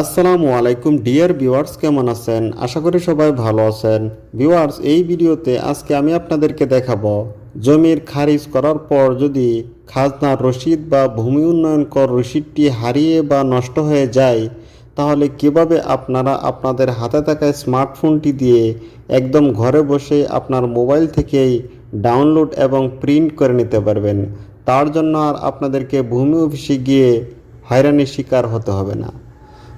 আসসালামু আলাইকুম, dear viewers, কেমন আছেন? আশা করি সবাই ভালো আছেন। ভিউয়ার্স, এই ভিডিওতে আজকে আমি আপনাদেরকে দেখাবো, জমির খারিজ করার পর যদি খাজনার রসিদ বা ভূমি উন্নয়ন কর রসিদটি হারিয়ে বা নষ্ট হয়ে যায়, তাহলে কীভাবে আপনারা আপনাদের হাতে থাকা স্মার্টফোনটি দিয়ে একদম ঘরে বসে আপনার মোবাইল থেকেই ডাউনলোড এবং প্রিন্ট করে নিতে পারবেন? তার জন্য আর আপনাদেরকে ভূমি অফিসে গিয়ে হয়রানির শিকার হতে হবে না।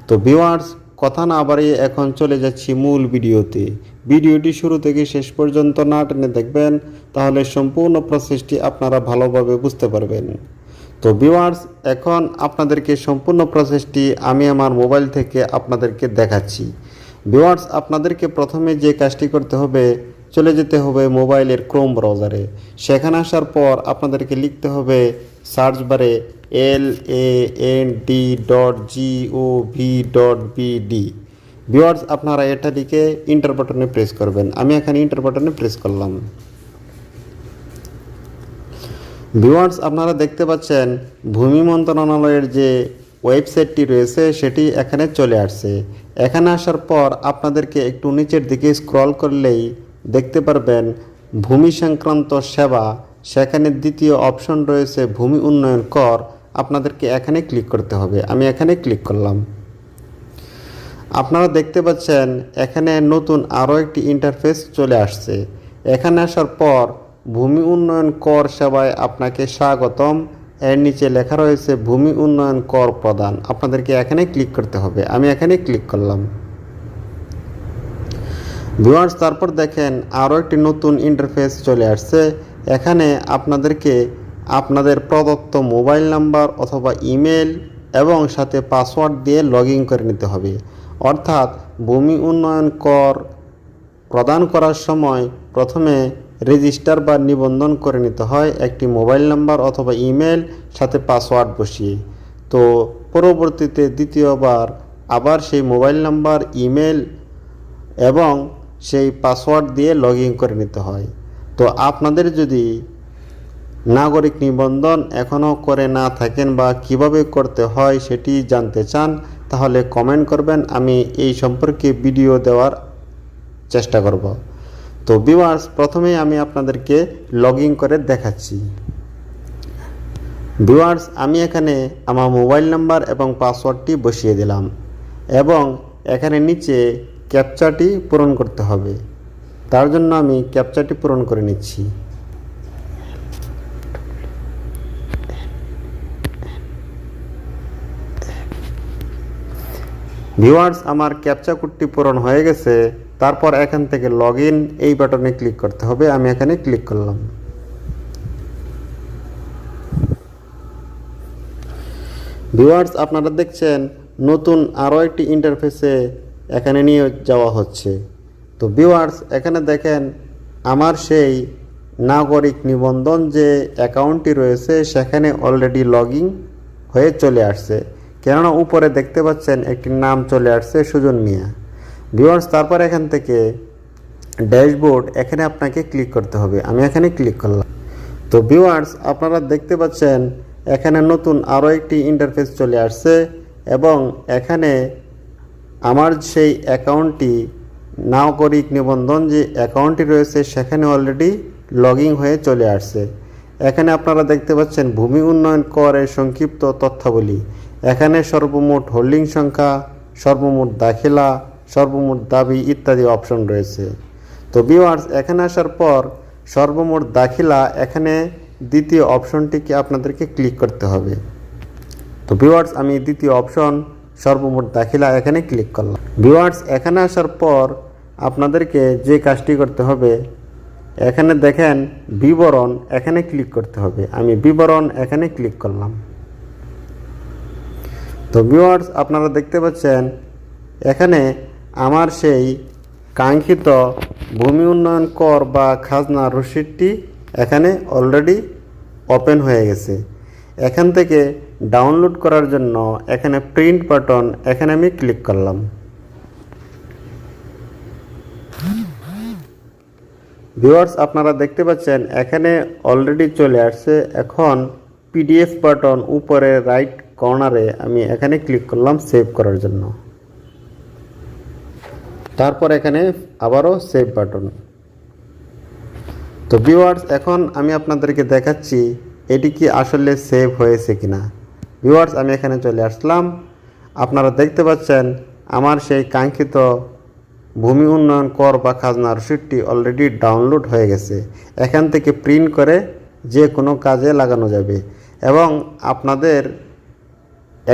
তো ভিউয়ার্স কথা না বাড়িয়ে এখন চলে যাচ্ছি মূল ভিডিওতে। ভিডিওটি শুরু থেকে শেষ পর্যন্ত না টেনে দেখবেন, তাহলে সম্পূর্ণ প্রসেসটি আপনারা ভালোভাবে বুঝতে পারবেন। তো ভিউয়ার্স এখন আপনাদেরকে সম্পূর্ণ প্রসেসটি আমি আমার মোবাইল থেকে আপনাদেরকে দেখাচ্ছি। ভিউয়ার্স আপনাদেরকে প্রথমে যে কাজটি করতে হবে, চলে যেতে হবে মোবাইলের ক্রোম ব্রাউজারে সেখানে আসার পর আপনাদেরকে লিখতে হবে search bar L A N D dot G O V dot B D viewers আপনারা এটা লিখে ইন্টার বাটনে প্রেস করবেন। আমি এখানে ইন্টার বাটনে প্রেস করলাম। ভিউয়ার্স আপনারা দেখতে পাচ্ছেন, ভূমি মন্ত্রণালয়ের যে ওয়েবসাইটটি রয়েছে, সেটি এখানে চলে আসছে। এখানে আসার পর আপনাদেরকে একটু নিচের দিকে স্ক্রল করলেই দেখতে পারবেন, ভূমি সংক্রান্ত সেবা। সেখানে দ্বিতীয় অপশন রয়েছে ভূমি উন্নয়ন কর। আপনাদেরকে এখানে ক্লিক করতে হবে। আমি এখানে ক্লিক করলাম। আপনারা দেখতে পাচ্ছেন, এখানে নতুন আরও একটি ইন্টারফেস চলে আসছে। এখানে আসার পর ভূমি উন্নয়ন কর সেবায় আপনাকে স্বাগতম। এর নিচে লেখা রয়েছে, ভূমি উন্নয়ন কর প্রদান। আপনাদেরকে এখানে ক্লিক করতে হবে। আমি এখানে ক্লিক করলাম। ভিউয়ার্স তারপর দেখেন আরও একটি নতুন ইন্টারফেস চলে আসছে। এখানে আপনাদেরকে আপনাদের প্রদত্ত মোবাইল নাম্বার অথবা ইমেল এবং সাথে পাসওয়ার্ড দিয়ে লগ করে নিতে হবে। অর্থাৎ ভূমি উন্নয়ন কর প্রদান করার সময় প্রথমে রেজিস্টার বা নিবন্ধন করে নিতে হয় একটি মোবাইল নাম্বার অথবা ইমেল, সাথে পাসওয়ার্ড বসিয়ে। তো পরবর্তীতে দ্বিতীয়বার আবার সেই মোবাইল নাম্বার, ইমেল এবং সেই পাসওয়ার্ড দিয়ে লগ করে নিতে হয়। তো আপনাদের যদি নাগরিক নিবন্ধন এখনও করে না থাকেন বা কীভাবে করতে হয় সেটি জানতে চান, তাহলে কমেন্ট করবেন। আমি এই সম্পর্কে ভিডিও দেওয়ার চেষ্টা করব। তো ভিউয়ার্স প্রথমেই আমি আপনাদেরকে লগ করে দেখাচ্ছি। ভিউয়ার্স আমি এখানে আমার মোবাইল নাম্বার এবং পাসওয়ার্ডটি বসিয়ে দিলাম এবং এখানে নিচে ক্যাপচাটি পূরণ করতে হবে। তার জন্য আমি ক্যাপচাটি পূরণ করে নিচ্ছি। ভিউয়ার্স, আমার ক্যাপচা কোডটি পূরণ হয়ে গেছে। তারপর এখান থেকে লগ এই বাটনে ক্লিক করতে হবে। আমি এখানে ক্লিক করলাম। ভিউয়ার্স, আপনারা দেখছেন নতুন আরও একটি ইন্টারফেসে এখানে নিয়ে যাওয়া হচ্ছে। তো ভিউয়ার্স, এখানে দেখেন আমার সেই নাগরিক নিবন্ধন যে অ্যাকাউন্টটি রয়েছে, সেখানে অলরেডি লগ হয়ে চলে আসছে। কেননা উপরে দেখতে পাচ্ছেন একটি নাম চলে আসছে সুজন মিয়া। ভিওয়ার্স তারপর এখান থেকে ড্যাশবোর্ড, এখানে আপনাকে ক্লিক করতে হবে। আমি এখানে ক্লিক করলাম। তো ভিওয়ার্স আপনারা দেখতে পাচ্ছেন এখানে নতুন আরও একটি ইন্টারফেস চলে আসছে এবং এখানে আমার সেই অ্যাকাউন্টটি নাগরিক নিবন্ধন যে অ্যাকাউন্টটি রয়েছে, সেখানে অলরেডি লগ হয়ে চলে আসছে। এখানে আপনারা দেখতে পাচ্ছেন ভূমি উন্নয়ন করের সংক্ষিপ্ত তথ্যাবলী। এখানে সর্বমোট হোল্ডিং সংখ্যা, সর্বমোট দাখিলা, সর্বমোট দাবি ইত্যাদি অপশন রয়েছে। তো ভিউয়ার্স এখানে আসার পর সর্বমোট দাখিলা, এখানে দ্বিতীয় অপশনটিকে আপনাদেরকে ক্লিক করতে হবে। তো ভিউয়ার্স আমি দ্বিতীয় অপশন সর্বমোট দাখিলা, এখানে ক্লিক করলাম। ভিউয়ার্স এখানে আসার পর আপনাদেরকে যে কাজটি করতে হবে, এখানে দেখেন বিবরণ, এখানে ক্লিক করতে হবে। আমি বিবরণ, এখানে ক্লিক করলাম। তো ভিউয়ার্স আপনারা দেখতে পাচ্ছেন, এখানে আমার সেই কাঙ্ক্ষিত ভূমি উন্নয়ন কর বা খাজনা রসিদটি এখানে অলরেডি ওপেন হয়ে গেছে। এখান থেকে ডাউনলোড করার জন্য এখানে প্রিন্ট বাটন এখানে আমি ক্লিক করলাম। ভিউয়ার্স আপনারা দেখতে পাচ্ছেন, এখানে অলরেডি চলে আসছে। এখন পিডিএফ বাটন উপরে রাইট কর্নারে আমি এখানে ক্লিক করলাম সেভ করার জন্য। তারপর এখানে আবারও সেভ বাটন। তো ভিউয়ার্স এখন আমি আপনাদেরকে দেখাচ্ছি এটি কি আসলে সেভ হয়েছে কিনা। ভিউয়ার্স আমি এখানে চলে আসলাম। আপনারা দেখতে পাচ্ছেন, আমার সেই কাঙ্ক্ষিত ভূমি উন্নয়ন কর বা খাজনা রসিদটি অলরেডি ডাউনলোড হয়ে গেছে। এখান থেকে প্রিন্ট করে যে কোনো কাজে লাগানো যাবে। এবং আপনাদের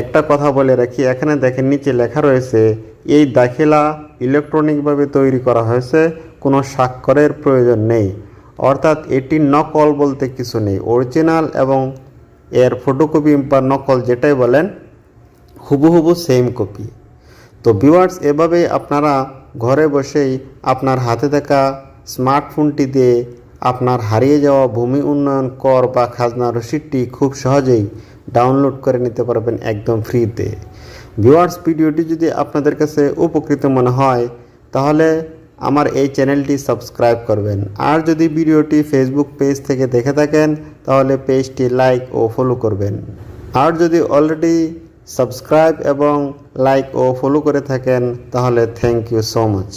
একটা কথা বলে রাখি, এখানে দেখেন নিচে লেখা রয়েছে, এই দাখিলা ইলেকট্রনিকভাবে তৈরি করা হয়েছে, কোনো স্বাক্ষরের প্রয়োজন নেই। অর্থাৎ এটি নকল বলতে কিছু নেই। অরিজিনাল এবং এর ফটোকপি বা নকল যেটাই বলেন, হুবহুবু সেম কপি তো ভিউয়ার্স এভাবেই আপনারা ঘরে বসেই আপনার হাতে থাকা স্মার্টফোনটি দিয়ে আপনার হারিয়ে যাওয়া ভূমি উন্নয়ন কর বা খাজনা রসিদটি খুব সহজেই ডাউনলোড করে নিতে পারবেন একদম ফ্রিতে। ভিউয়ার্স, ভিডিওটি যদি আপনাদের কাছে উপকৃত মনে হয়, তাহলে আমার এই চ্যানেলটি সাবস্ক্রাইব করবেন। আর যদি ভিডিওটি ফেসবুক পেজ থেকে দেখে থাকেন, তাহলে পেজটি লাইক ও ফলো করবেন। আর যদি অলরেডি সাবস্ক্রাইব এবং লাইক ও ফলো করে থাকেন, তাহলে থ্যাংক ইউ সো মাচ